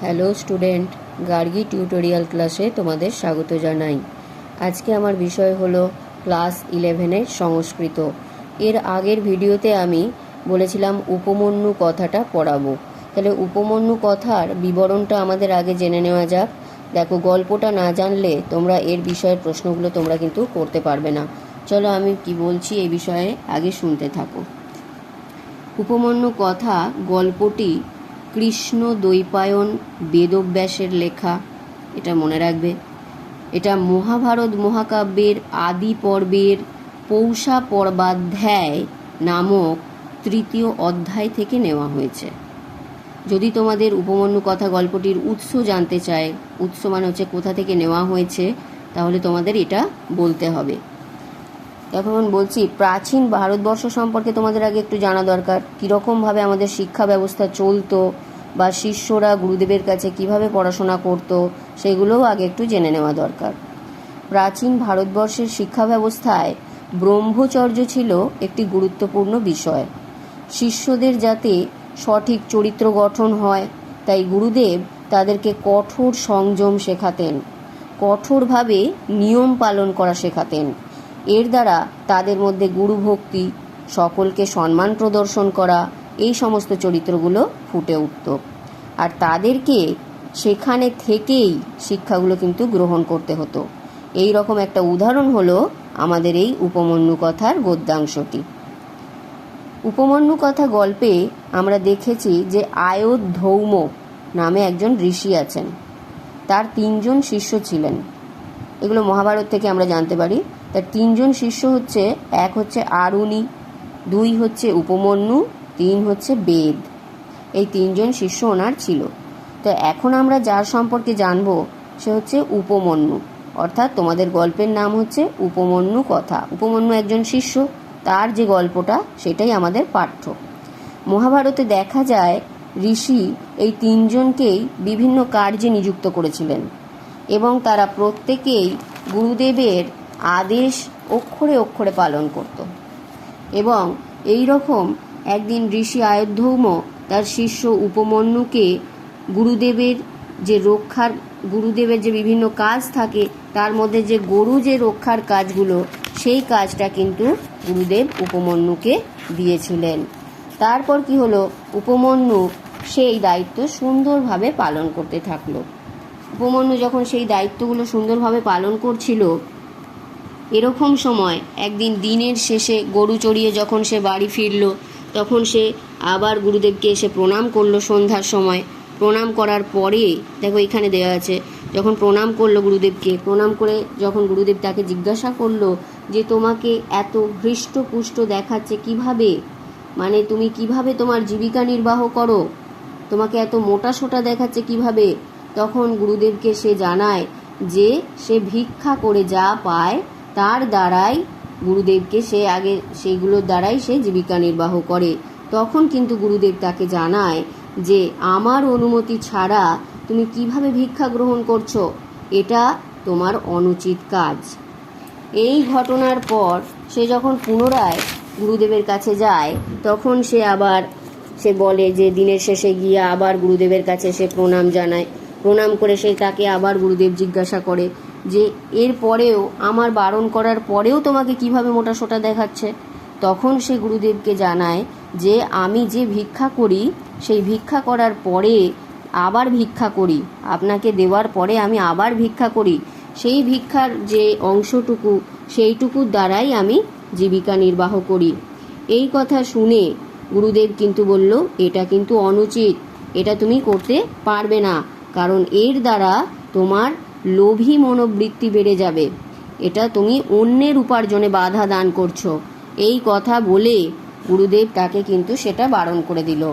Hello student, Gargi tutorial ক্লাসে তোমাদের স্বাগত জানাই। আজকে আমার বিষয় হলো ক্লাস ইলেভেনের সংস্কৃত। এর আগের ভিডিওতে আমি বলেছিলাম উপমন্যু কথাটা পড়াবো। তাহলে উপমন্যু কথার বিবরণটা আমাদের আগে জেনে নেওয়া যাক। দেখো, গল্পটা না জানলে তোমরা এর বিষয়ের প্রশ্নগুলো তোমরা কিন্তু করতে পারবে না। চলো আমি কি বলছি এই বিষয়ে আগে শুনতে থাকো। উপমন্যু কথা গল্পটি কৃষ্ণ দ্বৈপায়ন বেদব্যাসের লেখা। এটা মনে রাখবে। এটা মহাভারত মহাকাব্যের আদি পর্বের পৌষা পর্বাধ্যায় নামক তৃতীয় অধ্যায় থেকে নেওয়া হয়েছে। যদি তোমাদের উপমন্যু কথা গল্পটির উৎস জানতে চায়, উৎস মানে হচ্ছে কোথা থেকে নেওয়া হয়েছে, তাহলে তোমাদের এটা বলতে হবে। এখন বলছি, প্রাচীন ভারতবর্ষ সম্পর্কে তোমাদের আগে একটু জানা দরকার। কীরকমভাবে আমাদের শিক্ষা ব্যবস্থা চলতো বা শিষ্যরা গুরুদেবের কাছে কীভাবে পড়াশোনা করতো, সেগুলোও আগে একটু জেনে নেওয়া দরকার। প্রাচীন ভারতবর্ষের শিক্ষা ব্যবস্থায় ব্রহ্মচর্য ছিল একটি গুরুত্বপূর্ণ বিষয়। শিষ্যদের যাতে সঠিক চরিত্র গঠন হয়, তাই গুরুদেব তাদেরকে কঠোর সংযম শেখাতেন, কঠোরভাবে নিয়ম পালন করা শেখাতেন। এর দ্বারা তাদের মধ্যে গুরু ভক্তি, সকলকে সম্মান প্রদর্শন করা, এই সমস্ত চরিত্রগুলো ফুটে উঠত। আর তাদেরকে সেখানে থেকেই শিক্ষাগুলো কিন্তু গ্রহণ করতে হতো। এই রকম একটা উদাহরণ হলো আমাদের এই উপমন্যু কথার গদ্যাংশটি। উপমন্যু কথা গল্পে আমরা দেখেছি যে আয়ত ধৌম নামে একজন ঋষি আছেন। তার তিনজন শিষ্য ছিলেন। এগুলো মহাভারত থেকে আমরা জানতে পারি। তার তিনজন শিষ্য হচ্ছে, এক হচ্ছে আরুণি, দুই হচ্ছে উপমন্যু, তিন হচ্ছে বেদ। এই তিনজন শিষ্য ওনার ছিল। তো এখন আমরা যার সম্পর্কে জানব, সে হচ্ছে উপমন্যু। অর্থাৎ তোমাদের গল্পের নাম হচ্ছে উপমন্যু কথা। উপমন্যু একজন শিষ্য, তার যে গল্পটা, সেটাই আমাদের পাঠ্য। মহাভারতে দেখা যায়, ঋষি এই তিনজনকেই বিভিন্ন কার্যে নিযুক্ত করেছিলেন এবং তারা প্রত্যেকেই গুরুদেবের আদেশ অক্ষরে অক্ষরে পালন করত। এবং এই রকম একদিন ঋষি আয়োধ্যৌম তার শিষ্য উপমন্যুকে গুরুদেবের যে রক্ষার, গুরুদেবের যে বিভিন্ন কাজ থাকে, তার মধ্যে যে গরু যে রক্ষার কাজগুলো, সেই কাজটা কিন্তু গুরুদেব উপমন্যুকে দিয়েছিলেন। তারপর কি হলো? উপমন্যু সেই দায়িত্ব সুন্দরভাবে পালন করতে থাকল। উপমন্যু যখন সেই দায়িত্বগুলো সুন্দরভাবে পালন করছিল এরকম সময়, একদিন দিনের শেষে গরু চড়িয়ে যখন সে বাড়ি ফিরল, তখন সে আবার গুরুদেবকে এসে প্রণাম করল সন্ধ্যার সময়। প্রণাম করার পরে, দেখো এখানে দেওয়া আছে, যখন প্রণাম করল গুরুদেবকে, প্রণাম করে যখন গুরুদেব তাকে জিজ্ঞাসা করল যে, তোমাকে এত হৃষ্টপুষ্ট দেখাচ্ছে কীভাবে? মানে তুমি কীভাবে তোমার জীবিকা নির্বাহ করো? তোমাকে এত মোটা সোটা দেখাচ্ছে কীভাবে? তখন গুরুদেবকে সে জানায় যে, সে ভিক্ষা করে যা পায় তার দ্বারাই গুরুদেবকে সে আগে সেইগুলোর দ্বারাই সে জীবিকা নির্বাহ করে। তখন কিন্তু গুরুদেব তাকে জানায় যে, আমার অনুমতি ছাড়া তুমি কীভাবে ভিক্ষা গ্রহণ করছ? এটা তোমার অনুচিত কাজ। এই ঘটনার পর সে যখন পুনরায় গুরুদেবের কাছে যায়, তখন সে আবার সে বলে যে, দিনের শেষে গিয়ে আবার গুরুদেবের কাছে সে প্রণাম জানায়। প্রণাম করে সে তাকে আবার গুরুদেব জিজ্ঞাসা করে যে এর পরেও, আমার বারণ করার পরেও তোমাকে কীভাবে মোটা সোটা দেখাচ্ছে? তখন সে গুরুদেবকে জানায় যে, আমি যে ভিক্ষা করি, সেই ভিক্ষা করার পরে আবার ভিক্ষা করি। আপনাকে দেওয়ার পরে আমি আবার ভিক্ষা করি। সেই ভিক্ষার যে অংশটুকু সেইটুকুর দ্বারাই আমি জীবিকা নির্বাহ করি। এই কথা শুনে গুরুদেব কিন্তু বলল, এটা কিন্তু অনুচিত। এটা তুমি করতে পারবে না। কারণ এর দ্বারা তোমার লোভী মনোবৃত্তি বেড়ে যাবে। এটা তুমি অন্যের উপার্জনে বাধা দান করছ। এই কথা বলে গুরুদেব তাকে কিন্তু সেটা বারণ করে দিল।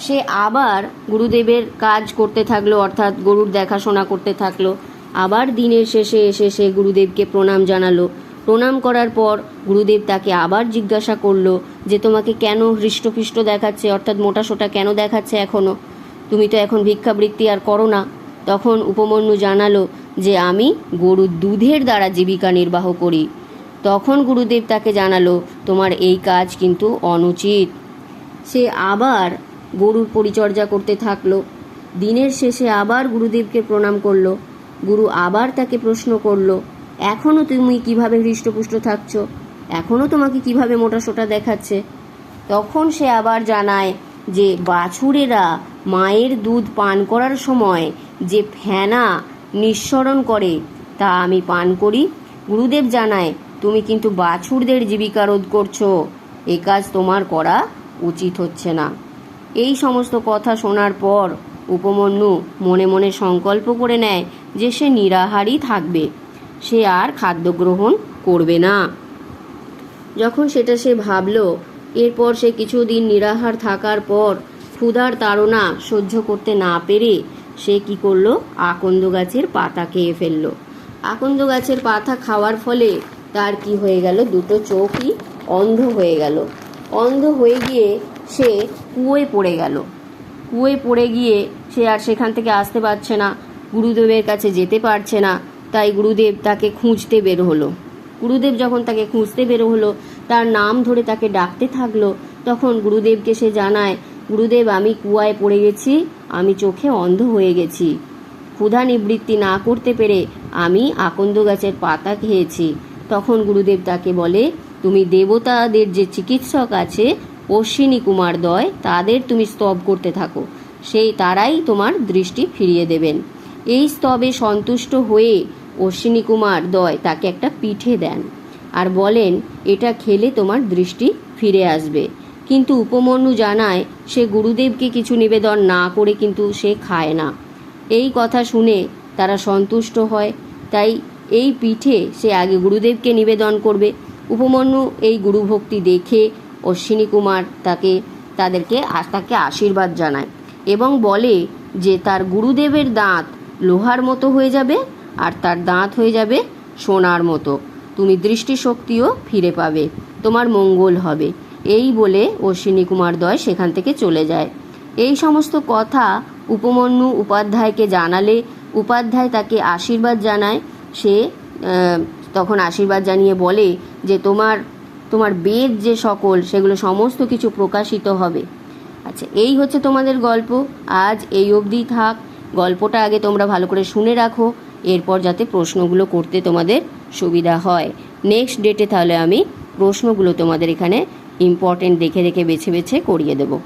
সে আবার গুরুদেবের কাজ করতে থাকল, অর্থাৎ গরুর দেখাশোনা করতে থাকল। আবার দিনের শেষে এসে সে গুরুদেবকে প্রণাম জানালো। প্রণাম করার পর গুরুদেব তাকে আবার জিজ্ঞাসা করল যে, তোমাকে কেন হৃষ্টপুষ্ট দেখাচ্ছে? অর্থাৎ মোটা সোটা কেন দেখাচ্ছে এখনও তুমি তো এখন ভিক্ষাবৃত্তি আর করো না। তখন উপমন্যু জানালো যে আমি গরুর দুধের দ্বারা জীবিকা নির্বাহ করি। তখন গুরুদেব তাকে জানালো, তোমার এই কাজ কিন্তু অনুচিত। সে আবার গরুর পরিচর্যা করতে থাকল। দিনের শেষে আবার গুরুদেবকে প্রণাম করল। গুরু আবার তাকে প্রশ্ন করল এখনও তুমি কীভাবে হৃষ্টপুষ্ট থাকছো? এখনও তোমাকে কীভাবে মোটাসোটা দেখাচ্ছে? তখন সে আবার জানায় যে বাছুরেরা মায়ের দুধ পান করার সময় যে ফেনা নিঃসরণ করে, তা আমি পান করি। গুরুদেব জানায়, তুমি কিন্তু বাছুরদের জীবিকা রোধ করছ, এ কাজ তোমার করা উচিত হচ্ছে না। এই সমস্ত কথা শোনার পর উপমন্যু মনে মনে সংকল্প করে নেয় যে সে নিরাহারই থাকবে। সে আর খাদ্য গ্রহণ করবে না। যখন সেটা সে ভাবল, এরপর সে কিছুদিন নিরাহার থাকার পর ক্ষুধার তাড়না সহ্য করতে না পেরে সে কি করল? আকন্দ গাছের পাতা খেয়ে ফেলল। আকন্দ গাছের পাতা খাওয়ার ফলে তার কি হয়ে গেল? দুটো চোখই অন্ধ হয়ে গেল। অন্ধ হয়ে গিয়ে সে কুয়োয় পড়ে গেল। কুয়োয় পড়ে গিয়ে সে আর সেখান থেকে আসতে পারছে না। গুরুদেবের কাছে যেতে পারছে না। তাই গুরুদেব তাকে খুঁজতে বের হলো। গুরুদেব যখন তাকে খুঁজতে বের হলো, তার নাম ধরে তাকে ডাকতে থাকল, তখন গুরুদেবকে সে জানায় গুরুদেব, আমি কুয়ায় পড়ে গেছি, আমি চোখে অন্ধ হয়ে গেছি। ক্ষুধা নিবৃত্তি না করতে পেরে আমি আকন্দ গাছের পাতা খেয়েছি। তখন গুরুদেব তাকে বলে, তুমি দেবতাদের যে চিকিৎসক আছে, অশ্বিনী কুমার দয়, তাদের তুমি স্তব করতে থাকো। সেই তারাই তোমার দৃষ্টি ফিরিয়ে দেবেন। এই স্তবে সন্তুষ্ট হয়ে অশ্বিনী কুমার দয় তাকে একটা পিঠে দেন আর বলেন, এটা খেলে তোমার দৃষ্টি ফিরে আসবে। কিন্তু উপমন্যু জানায়, সে গুরুদেবকে কিছু নিবেদন না করে কিন্তু সে খায় না। এই কথা শুনে তারা সন্তুষ্ট হয়, তাই এই পিঠে সে আগে গুরুদেবকে নিবেদন করবে। উপমন্যু এই গুরুভক্তি দেখে অশ্বিনী কুমার তাকে, তাদেরকে তাকে আশীর্বাদ জানায় এবং বলে যে, তার গুরুদেবের দাঁত লোহার মতো হয়ে যাবে আর তার দাঁত হয়ে যাবে সোনার মতো। তুমি দৃষ্টিশক্তিও ফিরে পাবে। তোমার মঙ্গল হবে। এই বলে অশ্বিনী কুমার দয় সেখান থেকে চলে যায়। এই সমস্ত কথা উপমন্যু উপাধ্যায়কে জানালে, উপাধ্যায় তাকে আশীর্বাদ জানায়। সে তখন আশীর্বাদ জানিয়ে বলে যে তোমার তোমার বেদ যে সকল, সেগুলো সমস্ত কিছু প্রকাশিত হবে। আচ্ছা এই হচ্ছে তোমাদের গল্প। আজ এই অবধি থাক। গল্পটা আগে তোমরা ভালো করে শুনে রাখো। এরপর যাতে প্রশ্নগুলো করতে তোমাদের সুবিধা হয়। নেক্সট ডেটে তাহলে আমি প্রশ্নগুলো তোমাদের এখানে ইম্পর্টেন্ট দেখে দেখে বেছে বেছে করিয়ে দেবো।